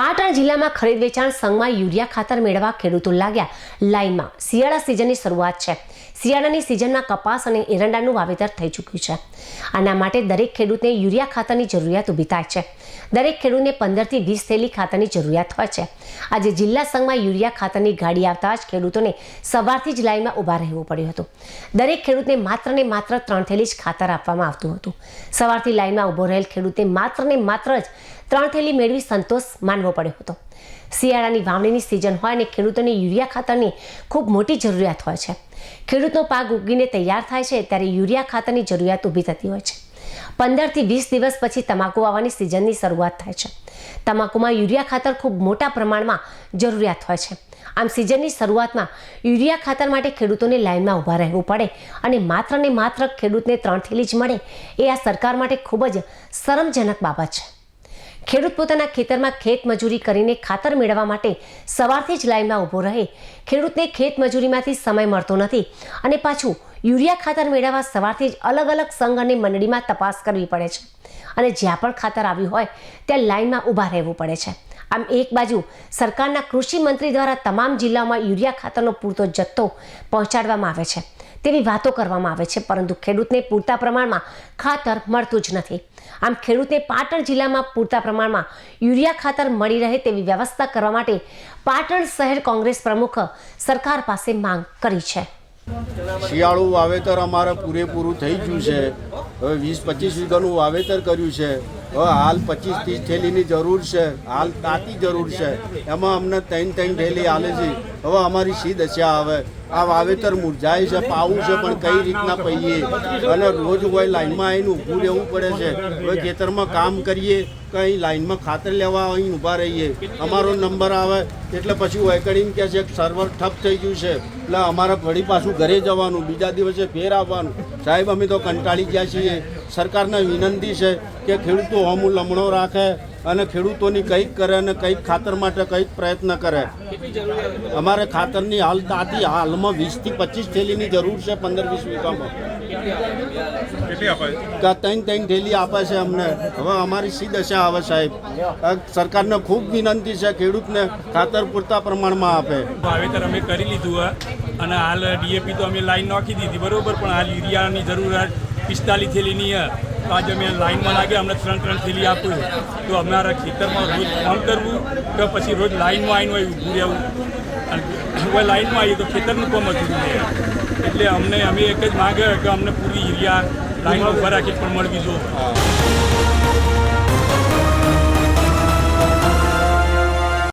પાટણ જિલ્લામાં ખરીદ વેચાણ સંઘમાં યુરિયા ખાતર મેળવવા ખેડૂતો લાગ્યા. લાઇનમાં શિયાળા સિઝનની શરૂઆત છે. શિયાળાની સિઝનમાં કપાસ અને એરંડાનું વાવેતર થઈ ચૂક્યું છે. આના માટે દરેક ખેડૂતને યુરિયા ખાતરની જરૂરિયાત ઊભી થાય છે. દરેક ખેડૂતને પંદરથી વીસ થેલી ખાતરની જરૂરિયાત હોય છે. આજે જિલ્લા સંઘમાં યુરિયા ખાતરની ગાડી આવતા જ ખેડૂતોને સવારથી જ લાઇનમાં ઊભા રહેવું પડ્યું હતું. દરેક ખેડૂતને માત્ર ને માત્ર ત્રણ થેલી જ ખાતર આપવામાં આવતું હતું. સવારથી લાઇનમાં ઊભો રહેલ ખેડૂતે માત્ર ને માત્ર જ ત્રણ થેલી મેળવી સંતોષ માનવો પડ્યો હતો. શિયાળાની વાવણીની સિઝન હોય અને ખેડૂતોને યુરિયા ખાતરની ખૂબ મોટી જરૂરિયાત હોય છે. ખેડૂતનો પાક ઉગીને તૈયાર થાય છે ત્યારે યુરિયા ખાતરની જરૂરિયાત ઊભી થતી હોય છે. પંદરથી વીસ દિવસ પછી તમાકુ આવવાની સિઝનની શરૂઆત થાય છે. તમાકુમાં યુરિયા ખાતર ખૂબ મોટા પ્રમાણમાં જરૂરિયાત હોય છે. આમ સિઝનની શરૂઆતમાં યુરિયા ખાતર માટે ખેડૂતોને લાઇનમાં ઊભા રહેવું પડે અને માત્ર ને માત્ર ખેડૂતને ત્રણ થેલી જ મળે એ આ સરકાર માટે ખૂબ જ શરમજનક બાબત છે. ખેડૂત પોતાના ખેતરમાં ખેત મજૂરી કરીને ખાતર મેળવવા માટે સવારથી જ લાઇનમાં ઊભો રહે. ખેડૂતને ખેત મજૂરીમાંથી સમય મળતો નથી અને પાછું યુરિયા ખાતર મેળવવા સવારથી જ અલગ અલગ સંઘ અને મંડળીમાં તપાસ કરવી પડે છે. અને જ્યાં પણ ખાતર આવ્યું હોય, ત્યાં લાઇનમાં ઊભા રહેવું પડે છે. આમ એક બાજુ સરકારના કૃષિ મંત્રી દ્વારા તમામ જિલ્લાઓમાં યુરિયા ખાતરનો પૂરતો જથ્થો પહોંચાડવામાં આવે છે. તેવી વાતો કરવામાં આવે છે, પરંતુ ખેડૂતને પૂરતા પ્રમાણમાં ખાતર મળતું જ નથી. આમ ખેડૂતને પાટણ જિલ્લામાં પૂરતા પ્રમાણમાં યુરિયા ખાતર મળી રહે તેવી વ્યવસ્થા કરવા માટે પાટણ શહેર કોંગ્રેસ પ્રમુખ સરકાર પાસે માંગ કરી છે. શિયાળુ વાવેતર અમારે પૂરેપૂરું થઈ ગયું છે. હવે વીસ પચીસ વીઘાનું વાવેતર કર્યું છે. હાલ પચીસ ત્રીસ થેલીની જરૂર છે, હાલ તાતી જરૂર છે. એમાં અમને ત્રણ ત્રણ થેલી હાલે છે. હવે અમારી શી દશા આવે આ વાવેતર મુરઝાય છે, પાવું છે, પણ કઈ રીતના પહીએ? અને રોજ હોય લાઈનમાં આવીને ઊભું રહેવું પડે છે. હવે ખેતરમાં કામ કરીએ, કંઈ લાઈનમાં ખાતર લેવા અહીં ઊભા રહીએ. અમારો નંબર આવે, એટલે પછી વૈકડીને કહે છે સર્વર ઠપ થઈ ગયું છે. એટલે અમારે ફરી પાછું ઘરે જવાનું, બીજા દિવસે ફેર આવવાનું. સાહેબ, અમે તો કંટાળી ગયા છીએ. સરકારને વિનંતી છે કે ખેડૂતો હમું લમણો રાખે અને ખેડૂતોની કંઈક કરે અને કંઈક ખાતર માટે કંઈક પ્રયત્ન કરે. અમારે ખાતરની હાલ તાતી હાલમાં વીસથી પચીસ થેલીની જરૂર છે પંદર વીસ વીઘામાં. ત્રણ ત્રણ થેલી આપે છે અમને. હવે અમારી સી દશા આવે સાહેબ? સરકારને ખૂબ વિનંતી છે ખેડૂતને ખાતર પૂરતા પ્રમાણમાં આપે. વાવેતર અમે કરી લીધું હે અને હાલ ડીએપી તો અમે લાઈન નાખી દીધી. બરોબર પણ હાલ યુરિયાની જરૂરિયાત પિસ્તાલીસ થેલીની આજે અમે લાઇનમાં લાગ્યા અમને ત્રણ ત્રણ થેલી આપ્યું તો અમારા ખેતરમાં રોજ કામ કરવું કે પછી રોજ લાઇનમાં આવીને ઊભું રહેવું. અને લાઇનમાં આવીએ તો ખેતરનું કામ હતું એટલે અમને, અમે એક જ માગે કે અમને પૂરી યુરિયા લાઇનમાં ઊભા રાખી પણ મળવી જોઈએ.